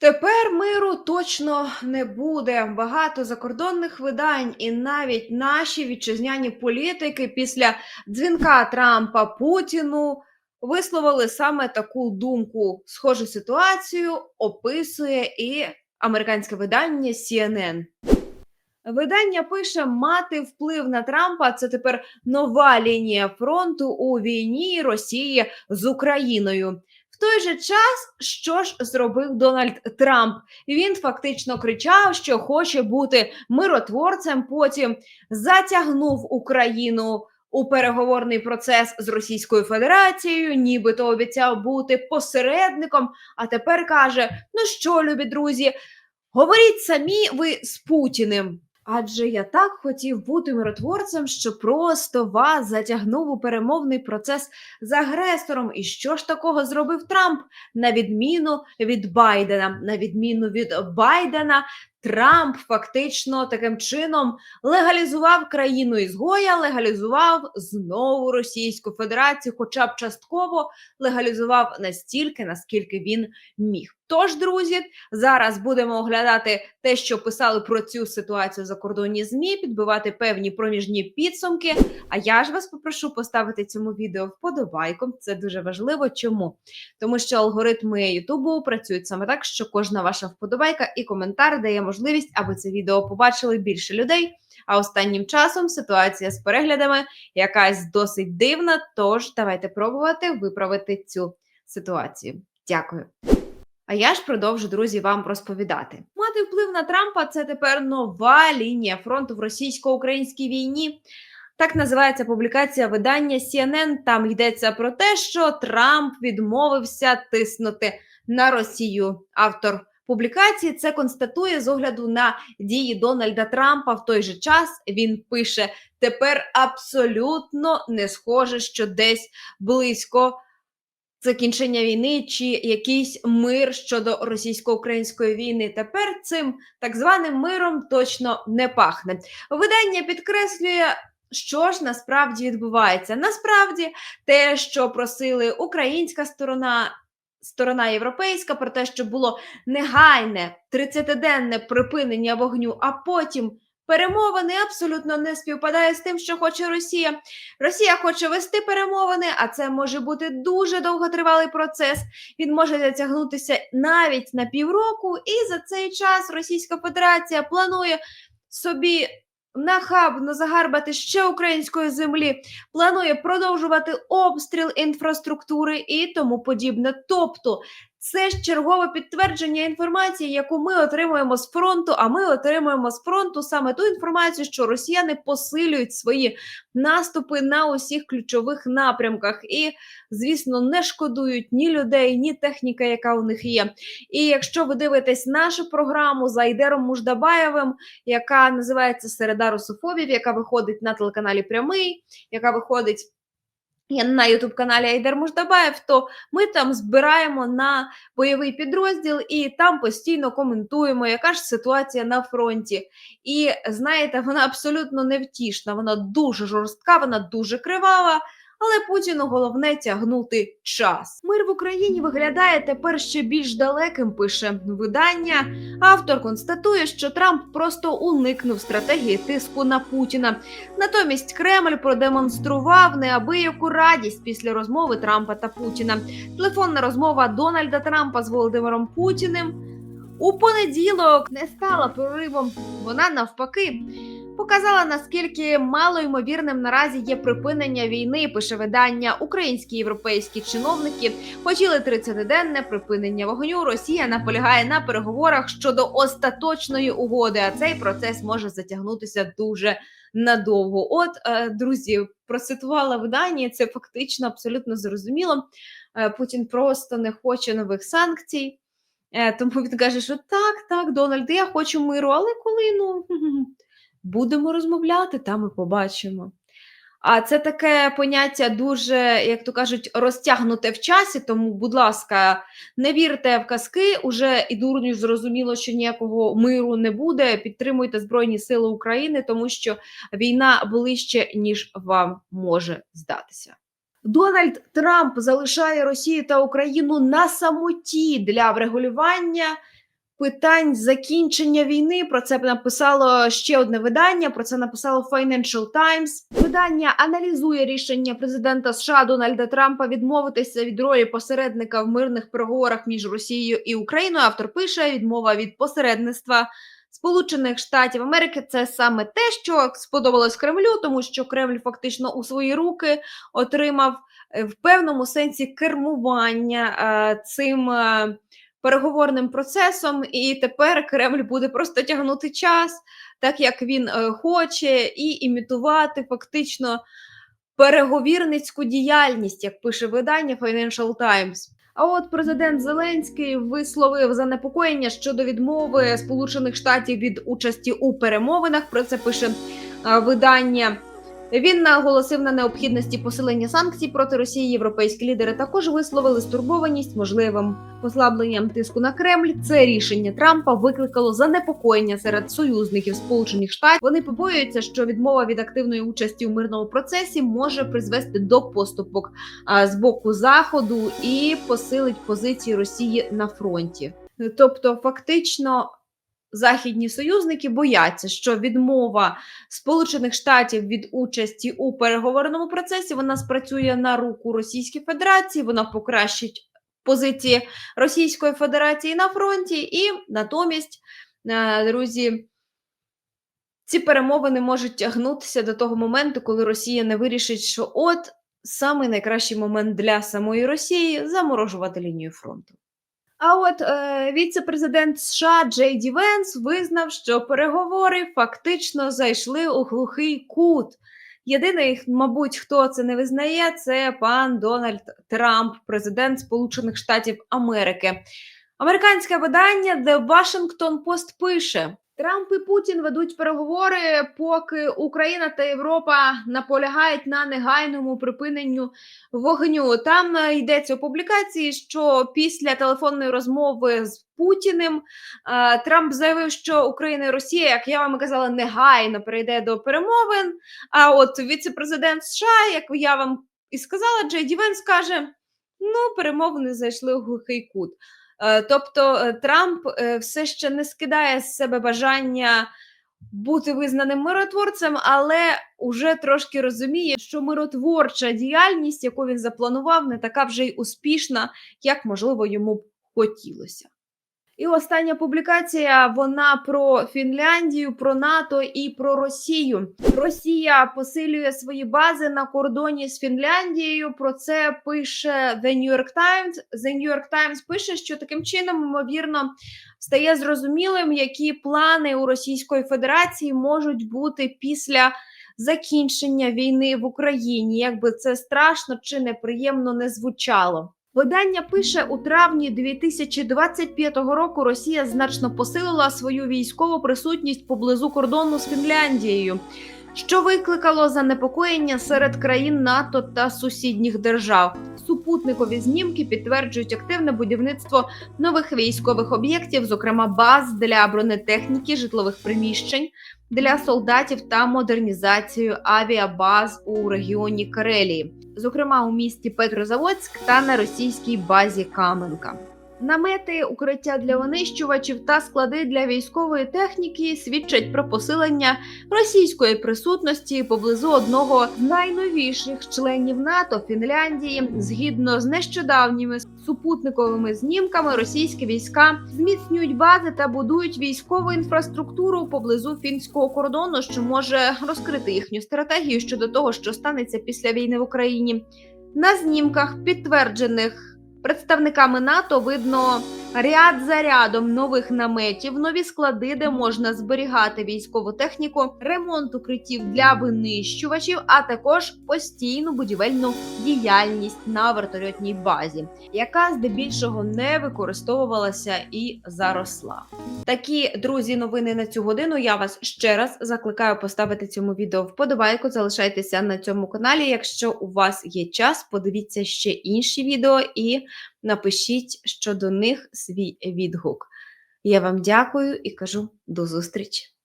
Тепер миру точно не буде. Багато закордонних видань, і навіть наші вітчизняні політики після дзвінка Трампа Путіну висловили саме таку думку. Схожу ситуацію описує і американське видання CNN. Видання пише: мати вплив на Трампа це тепер нова лінія фронту у війні Росії з Україною. Той же час, що ж зробив Дональд Трамп? Він фактично кричав, що хоче бути миротворцем. Потім затягнув Україну у переговорний процес з Російською Федерацією, нібито обіцяв бути посередником. А тепер каже: Ну що, любі друзі, говоріть самі ви з Путіним. Адже я так хотів бути миротворцем, що просто вас затягнув у перемовний процес з агресором. І що ж такого зробив Трамп? На відміну від Байдена, на відміну від Байдена, Трамп фактично таким чином легалізував країну ізгоя, легалізував знову Російську Федерацію, хоча б частково легалізував настільки, наскільки він міг. Тож, друзі, зараз будемо оглядати те, що писали про цю ситуацію за кордонні змі, підбивати певні проміжні підсумки. А я ж вас попрошу поставити цьому відео вподобайку. Це дуже важливо. Чому? Тому що алгоритми Ютубу працюють саме так, що кожна ваша вподобайка і коментар дає можливість, аби це відео побачили більше людей. А останнім часом ситуація з переглядами якась досить дивна. Тож давайте пробувати виправити цю ситуацію. Дякую. А я ж продовжу, друзі, вам розповідати. Мати вплив на Трампа це тепер нова лінія фронту в російсько-українській війні. Так називається публікація видання CNN. Там йдеться про те, що Трамп відмовився тиснути на Росію. Автор публікації це констатує з огляду на дії Дональда Трампа. В той же час він пише: тепер абсолютно не схоже, що десь близько закінчення війни чи якийсь мир щодо російсько-української війни. Тепер цим так званим миром точно не пахне. Видання підкреслює. Що ж насправді відбувається? Насправді, те, що просили українська сторона, сторона європейська, про те, що було негайне 30-денне припинення вогню, а потім перемовини абсолютно не співпадає з тим, що хоче Росія. Росія хоче вести перемовини, а це може бути дуже довготривалий процес. Він може затягнутися навіть на півроку, і за цей час Російська Федерація планує собі. Нахабно загарбати ще української землі, планує продовжувати обстріл інфраструктури і тому подібне. Тобто це ж чергове підтвердження інформації, яку ми отримуємо з фронту. А ми отримуємо з фронту саме ту інформацію, що росіяни посилюють свої наступи на усіх ключових напрямках, і, звісно, не шкодують ні людей, ні техніка, яка у них є. І якщо ви дивитесь нашу програму за Айдером Муждабаєвим, яка називається Середа русофобів, яка виходить на телеканалі Прямий, яка виходить. На ютуб-каналі Айдер Муждабаєв, то ми там збираємо на бойовий підрозділ і там постійно коментуємо, яка ж ситуація на фронті. І знаєте, вона абсолютно невтішна, вона дуже жорстка, вона дуже кривава. Але Путіну головне тягнути час. Мир в Україні виглядає тепер ще більш далеким. Пише видання. Автор констатує, що Трамп просто уникнув стратегії тиску на Путіна. Натомість Кремль продемонстрував неабияку радість після розмови Трампа та Путіна. Телефонна розмова Дональда Трампа з Володимиром Путіним у понеділок не стала проривом. Вона навпаки показала наскільки мало ймовірним наразі є припинення війни. Пише видання українські європейські чиновники хотіли 30-денне припинення вогню. Росія наполягає на переговорах щодо остаточної угоди. А цей процес може затягнутися дуже надовго. От е, друзі, процитувала видання. Це фактично абсолютно зрозуміло. Е, Путін просто не хоче нових санкцій. Е, Тому він каже, що так, так, Дональд, я хочу миру, але коли ну будемо розмовляти, там і побачимо. А це таке поняття дуже, як то кажуть, розтягнуте в часі. Тому, будь ласка, не вірте в казки. Уже і дурню зрозуміло, що ніякого миру не буде. Підтримуйте Збройні Сили України, тому що війна ближче, ніж вам може здатися. Дональд Трамп залишає Росію та Україну на самоті для врегулювання питань закінчення війни. Про це написало ще одне видання. Про це написало Financial Times. Видання аналізує рішення президента США Дональда Трампа відмовитися від ролі посередника в мирних переговорах між Росією і Україною. Автор пише відмова від посередництва. Сполучених Штатів Америки це саме те, що сподобалось Кремлю, тому що Кремль фактично у свої руки отримав е, в певному сенсі кермування е, цим е, переговорним процесом, і тепер Кремль буде просто тягнути час, так як він е, хоче, і імітувати фактично переговірницьку діяльність, як пише видання Financial Times. А от президент Зеленський висловив занепокоєння щодо відмови Сполучених Штатів від участі у перемовинах. Про це пише е, видання. Він наголосив на необхідності посилення санкцій проти Росії. Європейські лідери також висловили стурбованість можливим послабленням тиску на Кремль. Це рішення Трампа викликало занепокоєння серед союзників Сполучених Штатів. Вони побоюються, що відмова від активної участі у мирному процесі може призвести до поступок з боку заходу і посилить позиції Росії на фронті. Тобто, фактично. Західні союзники бояться, що відмова Сполучених Штатів від участі у переговорному процесі вона спрацює на руку Російській Федерації, вона покращить позиції Російської Федерації на фронті, і натомість, е, друзі, ці перемовини можуть тягнутися до того моменту, коли Росія не вирішить, що от саме найкращий момент для самої Росії заморожувати лінію фронту. А от е, віце-президент США Джей Ді Венс визнав, що переговори фактично зайшли у глухий кут. Єдиний, мабуть, хто це не визнає, це пан Дональд Трамп, президент Сполучених Штатів Америки. Американське видання The Washington Post пише: Трамп і Путін ведуть переговори, поки Україна та Європа наполягають на негайному припиненню вогню. Там е, йдеться у публікації, що після телефонної розмови з Путіним е, Трамп заявив, що Україна і Росія, як я вам казала, негайно перейде до перемовин. А от віце-президент США, як я вам і сказала, Джей Ді Венс каже: ну, перемовини зайшли у глухий кут. Е, тобто е, Трамп е, все ще не скидає з себе бажання бути визнаним миротворцем, але уже трошки розуміє, що миротворча діяльність, яку він запланував, не така вже й успішна, як можливо йому б хотілося. І остання публікація вона про Фінляндію, про НАТО і про Росію. Росія посилює свої бази на кордоні з Фінляндією. Про це пише The New York Times. The New York Times пише, що таким чином ймовірно стає зрозумілим, які плани у Російської Федерації можуть бути після. Закінчення війни в Україні, якби це страшно чи неприємно не звучало. Видання пише у травні 2025 року. Росія значно посилила свою військову присутність поблизу кордону з Фінляндією, що викликало занепокоєння серед країн НАТО та сусідніх держав. Супутникові знімки підтверджують активне будівництво нових військових об'єктів, зокрема баз для бронетехніки, житлових приміщень для солдатів та модернізацію авіабаз у регіоні Карелії, зокрема у місті Петрозаводськ та на російській базі Каменка. Намети, укриття для винищувачів та склади для військової техніки свідчать про посилення російської присутності поблизу одного з найновіших членів НАТО Фінляндії. Згідно з нещодавніми супутниковими знімками, російські війська зміцнюють бази та будують військову інфраструктуру поблизу фінського кордону, що може розкрити їхню стратегію щодо того, що станеться після війни в Україні. На знімках підтверджених. Представниками НАТО видно ряд за рядом нових наметів, нові склади, де можна зберігати військову техніку, ремонт укриттів для винищувачів, а також постійну будівельну діяльність на вертольотній базі, яка здебільшого не використовувалася і заросла. Такі друзі, новини на цю годину. Я вас ще раз закликаю поставити цьому відео вподобайку. Залишайтеся на цьому каналі. Якщо у вас є час, подивіться ще інші відео і напишіть щодо них свій відгук. Я вам дякую і кажу до зустрічі!